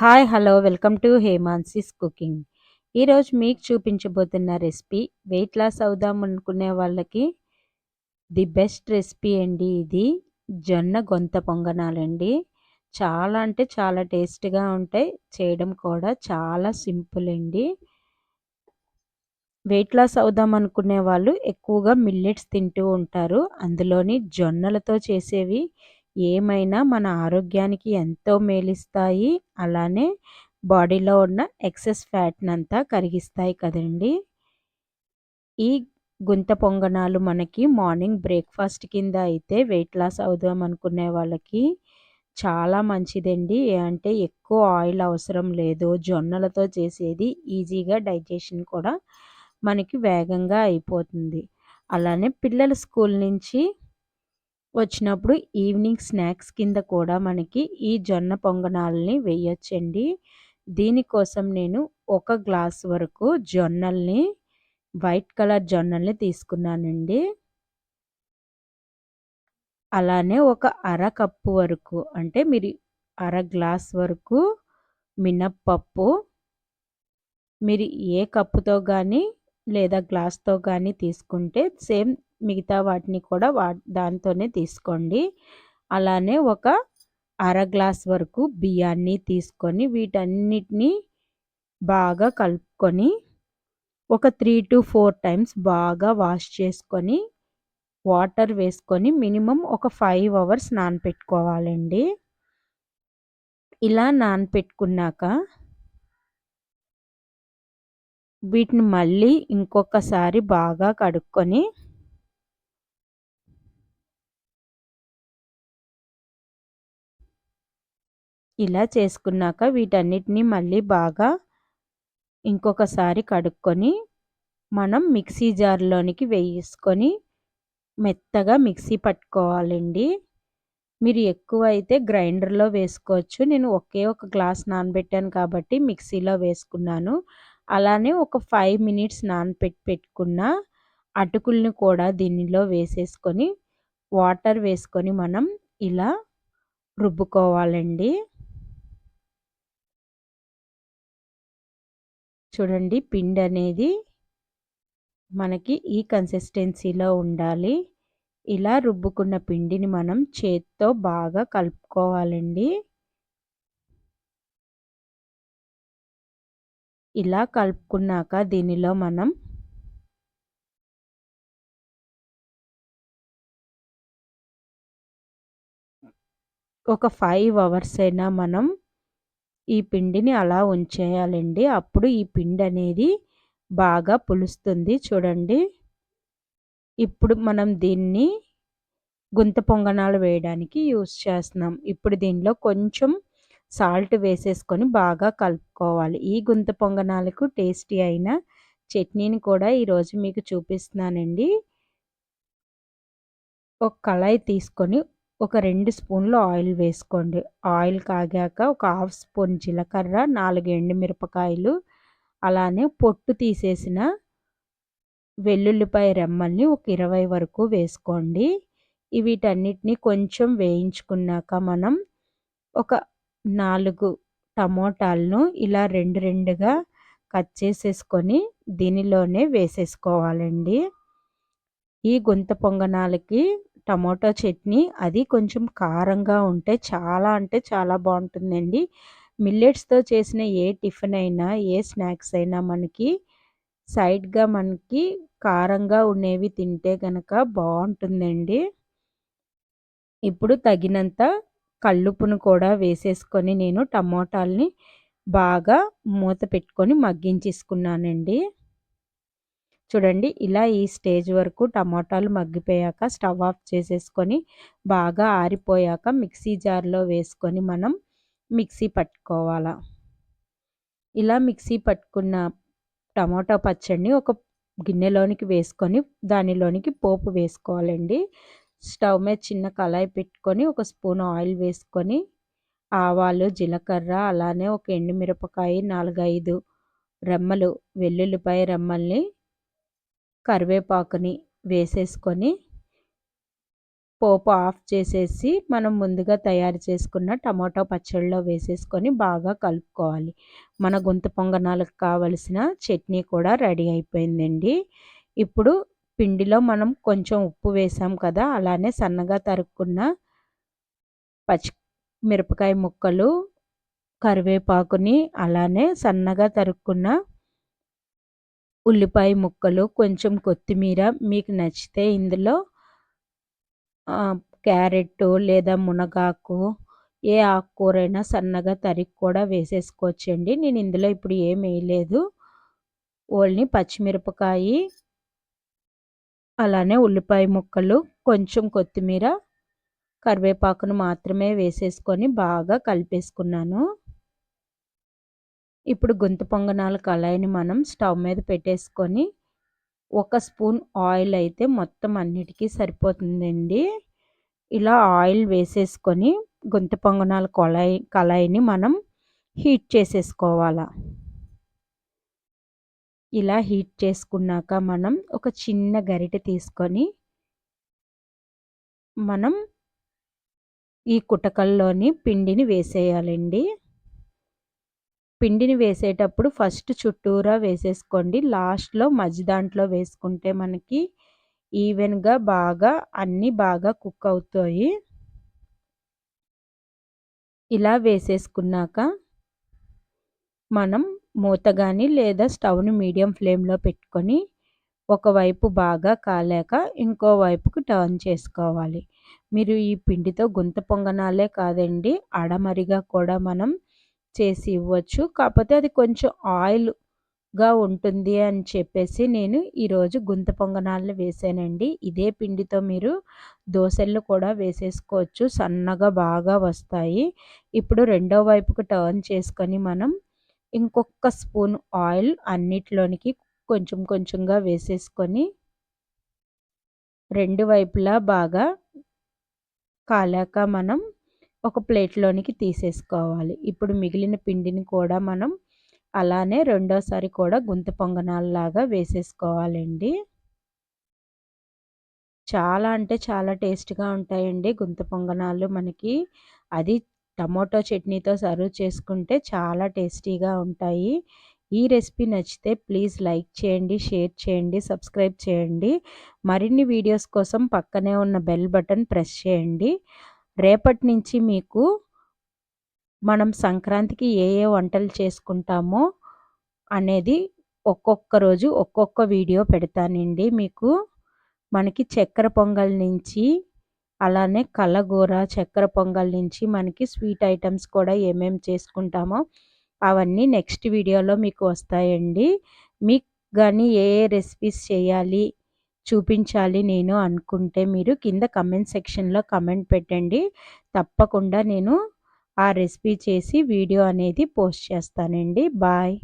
Hi hello welcome to Hemansi's cooking. ఈరోజు మీకు చూపించబోతున్న recipe weight loss అవుదాం అనుకునే వాళ్ళకి ది బెస్ట్ రెసిపీ అండి ఇది. జొన్న గొంత పొంగనాలండి. చాలా అంటే చాలా టేస్ట్గా ఉంటాయి. చేయడం కూడా చాలా సింపుల్ అండి. వెయిట్ లాస్ అవుదాం అనుకునే వాళ్ళు ఎక్కువగా మిల్లెట్స్ తింటూ ఉంటారు. అందులోని జొన్నలతో చేసేవి ఏమైనా మన ఆరోగ్యానికి ఎంతో మేలిస్తాయి అలానే బాడీలో ఉన్న ఎక్సెస్ ఫ్యాట్నంతా కరిగిస్తాయి కదండి. ఈ గుంత పొంగనాలు మనకి మార్నింగ్ బ్రేక్ఫాస్ట్ కింద అయితే వెయిట్ లాస్ అవుదాం అనుకునే వాళ్ళకి చాలా మంచిదండి. అంటే ఎక్కువ ఆయిల్ అవసరం లేదు జొన్నలతో చేసేది ఈజీగా డైజెషన్ కూడా మనకి వేగంగా అయిపోతుంది. అలానే పిల్లల స్కూల్ నుంచి వచ్చినప్పుడు ఈవినింగ్ స్నాక్స్ కింద కూడా మనకి ఈ జొన్న పొంగనాలని వేయొచ్చండి. దీనికోసం నేను ఒక గ్లాస్ వరకు జొన్నల్ని వైట్ కలర్ జొన్నల్ని తీసుకున్నానండి. అలానే ఒక అర కప్పు వరకు అంటే మీరు అర గ్లాస్ వరకు మినప్పప్పు మీరు ఏ కప్పుతో కానీ లేదా గ్లాస్తో కానీ తీసుకుంటే సేమ్ మిగతా వాటిని కూడా వా దాంతోనే తీసుకోండి. అలానే ఒక అర గ్లాస్ వరకు బియ్యాన్ని తీసుకొని వీటన్నిటిని బాగా కలుపుకొని ఒక త్రీ టు ఫోర్ టైమ్స్ బాగా వాష్ చేసుకొని వాటర్ వేసుకొని మినిమం ఒక ఫైవ్ అవర్స్ నానపెట్టుకోవాలండి. ఇలా నానపెట్టుకున్నాక వీటిని మళ్ళీ ఇంకొకసారి బాగా కడుక్కొని ఇలా చేసుకున్నాక వీటన్నిటిని మళ్ళీ బాగా ఇంకొకసారి కడుక్కొని మనం మిక్సీ జార్లోనికి వేసుకొని మెత్తగా మిక్సీ పట్టుకోవాలండి. మీరు ఎక్కువ అయితే గ్రైండర్లో వేసుకోవచ్చు. నేను ఒకే ఒక గ్లాస్ నానబెట్టాను కాబట్టి మిక్సీలో వేసుకున్నాను. అలానే ఒక ఫైవ్ మినిట్స్ నానపెట్టి పెట్టుకున్న అటుకుల్ని కూడా దీనిలో వేసేసుకొని వాటర్ వేసుకొని మనం ఇలా రుబ్బుకోవాలండి. చూడండి పిండి అనేది మనకి ఈ కన్సిస్టెన్సీలో ఉండాలి. ఇలా రుబ్బుకున్న పిండిని మనం చేత్తో బాగా కలుపుకోవాలండి. ఇలా కలుపుకున్నాక దీనిలో మనం ఒక ఫైవ్ అవర్స్ అయినా మనం ఈ పిండిని అలా ఉంచేయాలండి. అప్పుడు ఈ పిండి అనేది బాగా పులుస్తుంది చూడండి. ఇప్పుడు మనం దీన్ని గుంత పొంగనాలు వేయడానికి యూస్ చేస్తున్నాం. ఇప్పుడు దీనిలో కొంచెం సాల్ట్ వేసేసుకొని బాగా కలుపుకోవాలి. ఈ గుంత పొంగనాలకు టేస్టీ అయిన చట్నీని కూడా ఈరోజు మీకు చూపిస్తున్నానండి. ఒక కళాయి తీసుకొని ఒక రెండు స్పూన్లు ఆయిల్ వేసుకోండి. ఆయిల్ కాగాక ఒక హాఫ్ స్పూన్ జీలకర్ర నాలుగు ఎండుమిరపకాయలు అలానే పొట్టు తీసేసిన వెల్లుల్లిపాయ రెమ్మల్ని ఒక ఇరవై వరకు వేసుకోండి. వీటన్నిటిని కొంచెం వేయించుకున్నాక మనం ఒక నాలుగు టమోటాలను ఇలా రెండు రెండుగా కట్ చేసేసుకొని దీనిలోనే వేసేసుకోవాలండి. ఈ గుంత పొంగనాలకి టమోటో చట్నీ అది కొంచెం కారంగా ఉంటే చాలా అంటే చాలా బాగుంటుందండి. మిల్లెట్స్తో చేసిన ఏ టిఫిన్ అయినా ఏ స్నాక్స్ అయినా మనకి సైడ్గా మనకి కారంగా ఉండేవి తింటే కనుక బాగుంటుందండి. ఇప్పుడు తగినంత కల్లుపును కూడా వేసేసుకొని నేను టమోటాలని బాగా మూత పెట్టుకొని మగ్గించేసుకున్నానండి. చూడండి ఇలా ఈ స్టేజ్ వరకు టమాటాలు మగ్గిపోయాక స్టవ్ ఆఫ్ చేసేసుకొని బాగా ఆరిపోయాక మిక్సీ జార్లో వేసుకొని మనం మిక్సీ పట్టుకోవాలా. ఇలా మిక్సీ పట్టుకున్న టమాటా పచ్చడిని ఒక గిన్నెలోనికి వేసుకొని దానిలోనికి పోపు వేసుకోవాలండి. స్టవ్ మీద చిన్న కళాయి పెట్టుకొని ఒక స్పూన్ ఆయిల్ వేసుకొని ఆవాలు జీలకర్ర అలానే ఒక ఎండుమిరపకాయ నాలుగైదు రెమ్మలు వెల్లుల్లిపాయ రెమ్మల్ని కరివేపాకుని వేసేసుకొని పోపు ఆఫ్ చేసేసి మనం ముందుగా తయారు చేసుకున్న టమాటో పచ్చడిలో వేసేసుకొని బాగా కలుపుకోవాలి. మన గుంత పొంగనాలకు కావలసిన చట్నీ కూడా రెడీ అయిపోయిందండి. ఇప్పుడు పిండిలో మనం కొంచెం ఉప్పు వేసాం కదా అలానే సన్నగా తరుక్కున్న పచ్చి మిరపకాయ ముక్కలు కరివేపాకుని అలానే సన్నగా తరుక్కున్న ఉల్లిపాయ ముక్కలు కొంచెం కొత్తిమీర మీకు నచ్చితే ఇందులో క్యారెట్ లేదా మునగాకు ఏ ఆకుకూరైనా సన్నగా తరిగి కూడా వేసేసుకోవచ్చండి. నేను ఇందులో ఇప్పుడు ఏం వేయలేదు. ఓన్లీ పచ్చిమిరపకాయ అలానే ఉల్లిపాయ ముక్కలు కొంచెం కొత్తిమీర కరివేపాకును మాత్రమే వేసేసుకొని బాగా కలిపేసుకున్నాను. ఇప్పుడు గొంతు పొంగనాల కళాయిని మనం స్టవ్ మీద పెట్టేసుకొని ఒక స్పూన్ ఆయిల్ అయితే మొత్తం అన్నిటికీ సరిపోతుందండి. ఇలా ఆయిల్ వేసేసుకొని గొంతు పొంగనాల కళాయి కళాయిని మనం హీట్ చేసేసుకోవాలా. ఇలా హీట్ చేసుకున్నాక మనం ఒక చిన్న గరిటె తీసుకొని మనం ఈ కుటకల్లోని పిండిని వేసేయాలండి. పిండిని వేసేటప్పుడు ఫస్ట్ చుట్టూరా వేసేసుకోండి. లాస్ట్లో మధ్య దాంట్లో వేసుకుంటే మనకి ఈవెన్గా బాగా అన్నీ బాగా కుక్ అవుతాయి. ఇలా వేసేసుకున్నాక మనం మూత కానీ లేదా స్టవ్ని మీడియం ఫ్లేమ్లో పెట్టుకొని ఒకవైపు బాగా కాలేక ఇంకో వైపుకు టర్న్ చేసుకోవాలి. మీరు ఈ పిండితో గుంత పొంగనాలే కాదండి. అడమరిగా కూడా మనం చేసి ఇవ్వచ్చు. కాకపోతే అది కొంచెం ఆయిల్గా ఉంటుంది అని చెప్పేసి నేను ఈరోజు గుంత పొంగనాలను వేసానండి. ఇదే పిండితో మీరు దోశలు కూడా వేసేసుకోవచ్చు. సన్నగా బాగా వస్తాయి. ఇప్పుడు రెండో వైపుకు టర్న్ చేసుకొని మనం ఇంకొక స్పూన్ ఆయిల్ అన్నిట్లోనికి కొంచెం కొంచెంగా వేసేసుకొని రెండు వైపులా బాగా కాలాక మనం ఒక ప్లేట్లోనికి తీసేసుకోవాలి. ఇప్పుడు మిగిలిన పిండిని కూడా మనం అలానే రెండోసారి కూడా గుంత పొంగనాలలాగా వేసేసుకోవాలండి. చాలా అంటే చాలా టేస్ట్గా ఉంటాయండి గుంత పొంగనాలు మనకి. అది టమోటో చట్నీతో సర్వ్ చేసుకుంటే చాలా టేస్టీగా ఉంటాయి. ఈ రెసిపీ నచ్చితే ప్లీజ్ లైక్ చేయండి షేర్ చేయండి సబ్స్క్రైబ్ చేయండి. మరిన్ని వీడియోస్ కోసం పక్కనే ఉన్న బెల్ బటన్ ప్రెస్ చేయండి. రేపటి నుంచి మీకు మనం సంక్రాంతికి ఏ ఏ వంటలు చేసుకుంటామో అనేది ఒక్కొక్క రోజు ఒక్కొక్క వీడియో పెడతానండి. మీకు మనకి చక్కెర పొంగల్ నుంచి అలానే కలగూర చక్కెర పొంగల్ నుంచి మనకి స్వీట్ ఐటమ్స్ కూడా ఏమేమి చేసుకుంటామో అవన్నీ నెక్స్ట్ వీడియోలో మీకు వస్తాయండి. మీకు కానీ ఏ ఏ రెసిపీస్ చేయాలి చూపించాలి నేను అనుకుంటే మీరు కింద కమెంట్ సెక్షన్లో కమెంట్ పెట్టండి. తప్పకుండా నేను ఆ రెసిపీ చేసి వీడియో అనేది పోస్ట్ చేస్తానండి. బాయ్.